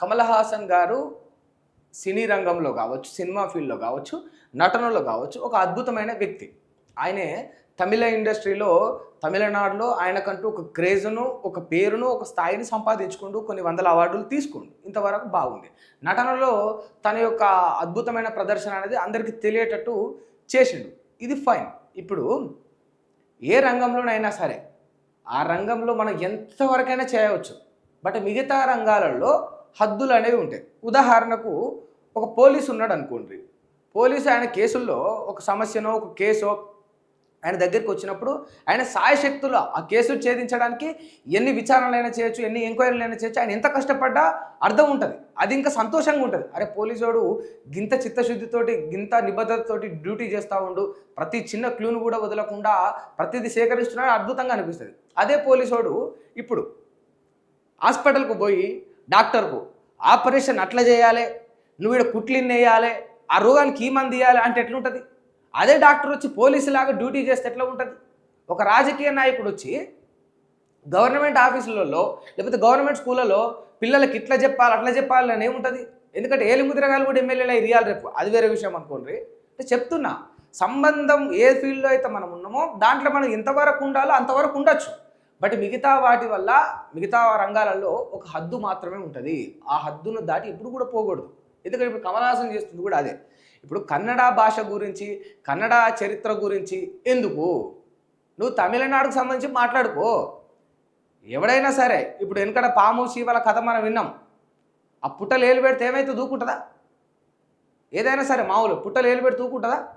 కమల్ హాసన్ గారు సినీ రంగంలో కావచ్చు సినిమా ఫీల్డ్లో కావచ్చు నటనలో కావచ్చు ఒక అద్భుతమైన వ్యక్తి. ఆయనే తమిళ ఇండస్ట్రీలో తమిళనాడులో ఆయనకంటూ ఒక క్రేజ్ను ఒక పేరును ఒక స్థాయిని సంపాదించుకుంటూ కొన్ని వందల అవార్డులు తీసుకుండు. ఇంతవరకు బాగుంది. నటనలో తన యొక్క అద్భుతమైన ప్రదర్శన అనేది అందరికీ తెలియేటట్టు చేసిండు. ఇది ఫైన్. ఇప్పుడు ఏ రంగంలోనైనా సరే ఆ రంగంలో మనం ఎంతవరకైనా చేయవచ్చు. బట్ మిగతా రంగాలలో హద్దులు అనేవి ఉంటాయి. ఉదాహరణకు ఒక పోలీసు ఉన్నాడు అనుకోండి. పోలీసు ఆయన కేసుల్లో ఒక సమస్యనో ఒక కేసో ఆయన దగ్గరికి వచ్చినప్పుడు ఆయన సాయశక్తులు ఆ కేసు ఛేదించడానికి ఎన్ని విచారణలైనా చేయొచ్చు ఎన్ని ఎంక్వైరీలైనా చేయొచ్చు ఆయన ఎంత కష్టపడ్డా అర్థం ఉంటుంది. అది ఇంకా సంతోషంగా ఉంటుంది. అరే పోలీసోడు గింత చిత్తశుద్ధితోటి గింత నిబద్ధతతోటి డ్యూటీ చేస్తూ ఉండు. ప్రతి చిన్న క్లూను కూడా వదలకుండా ప్రతిదీ సేకరిస్తున్నాడు అద్భుతంగా అనిపిస్తుంది. అదే పోలీసోడు ఇప్పుడు హాస్పిటల్కు పోయి డాక్టర్కు ఆపరేషన్ అట్లా చేయాలి నువ్వు ఇక్కడ కుట్లిన్ వేయాలి ఆ రోగానికి ఈ మంది ఇవ్వాలి అంటే ఎట్లుంటుంది? అదే డాక్టర్ వచ్చి పోలీసు లాగా డ్యూటీ చేస్తే ఎట్లా ఉంటుంది? ఒక రాజకీయ నాయకుడు వచ్చి గవర్నమెంట్ ఆఫీసులలో లేకపోతే గవర్నమెంట్ స్కూళ్ళలో పిల్లలకి ఇట్లా చెప్పాలి అట్లా చెప్పాలి అని ఏముంటుంది? ఎందుకంటే ఏలి ముద్రగాలు కూడా ఎమ్మెల్యేలు ఇరియాలి రేపు. అది వేరే విషయం అనుకోండి. అంటే చెప్తున్నా సంబంధం ఏ ఫీల్డ్లో అయితే మనం ఉన్నామో దాంట్లో మనం ఎంతవరకు ఉండాలో అంతవరకు ఉండొచ్చు. బట్ మిగతా వాటి వల్ల మిగతా రంగాలలో ఒక హద్దు మాత్రమే ఉంటుంది. ఆ హద్దును దాటి ఇప్పుడు కూడా పోకూడదు. ఎందుకంటే ఇప్పుడు కమలహాసన్ చేస్తుంది కూడా అదే. ఇప్పుడు కన్నడ భాష గురించి కన్నడ చరిత్ర గురించి ఎందుకు? నువ్వు తమిళనాడుకు సంబంధించి మాట్లాడుకో. ఎవడైనా సరే ఇప్పుడు వెనకడ పాము శివల కథ మనం విన్నాం. ఆ పుట్టలు ఏలు పెడితే ఏమైతే దూకుంటుందా? ఏదైనా సరే మామూలు పుట్టలు ఏలు పెడితే దూకుంటుందా?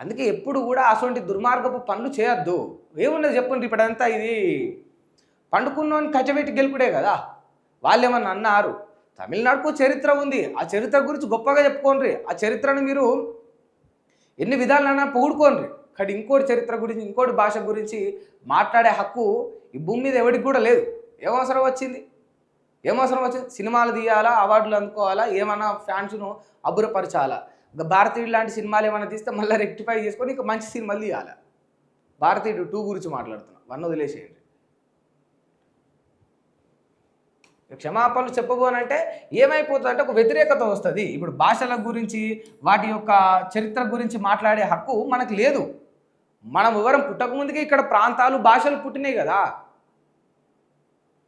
అందుకే ఎప్పుడు కూడా అటువంటి దుర్మార్గపు పనులు చేయొద్దు. ఏమున్నది చెప్పండి ఇప్పుడంతా ఇది? పండుకున్నోని కచ్చబెట్టి గెలుపుడే కదా. వాళ్ళు ఏమన్నా అన్నారు? తమిళనాడుకు చరిత్ర ఉంది. ఆ చరిత్ర గురించి గొప్పగా చెప్పుకోండి. ఆ చరిత్రను మీరు ఎన్ని విధాలైనా పొగుడుకోండి. కానీ ఇంకోటి చరిత్ర గురించి ఇంకోటి భాష గురించి మాట్లాడే హక్కు ఈ భూమి మీద ఎవరికి కూడా లేదు. ఏమవసరం అవసరం వచ్చింది? ఏమవసరం అవసరం వచ్చింది? సినిమాలు తీయాలా? అవార్డులు అందుకోవాలా? ఏమన్నా ఫ్యాన్స్ను అబ్బురపరచాలా? భారతీయుడు లాంటి సినిమాలు ఏమైనా తీస్తే మళ్ళీ రెక్టిఫై చేసుకొని ఇంకా మంచి సినిమాలు తీయాలి. భారతీయుడు టూ గురించి మాట్లాడుతున్నాం. వన్ వదిలేసేయండి. క్షమాపణలు చెప్పబోనంటే ఏమైపోతుందంటే ఒక వ్యతిరేకత వస్తుంది. ఇప్పుడు భాషల గురించి వాటి యొక్క చరిత్ర గురించి మాట్లాడే హక్కు మనకు లేదు. మనం వివరం పుట్టకముందుకే ఇక్కడ ప్రాంతాలు భాషలు పుట్టినాయి కదా.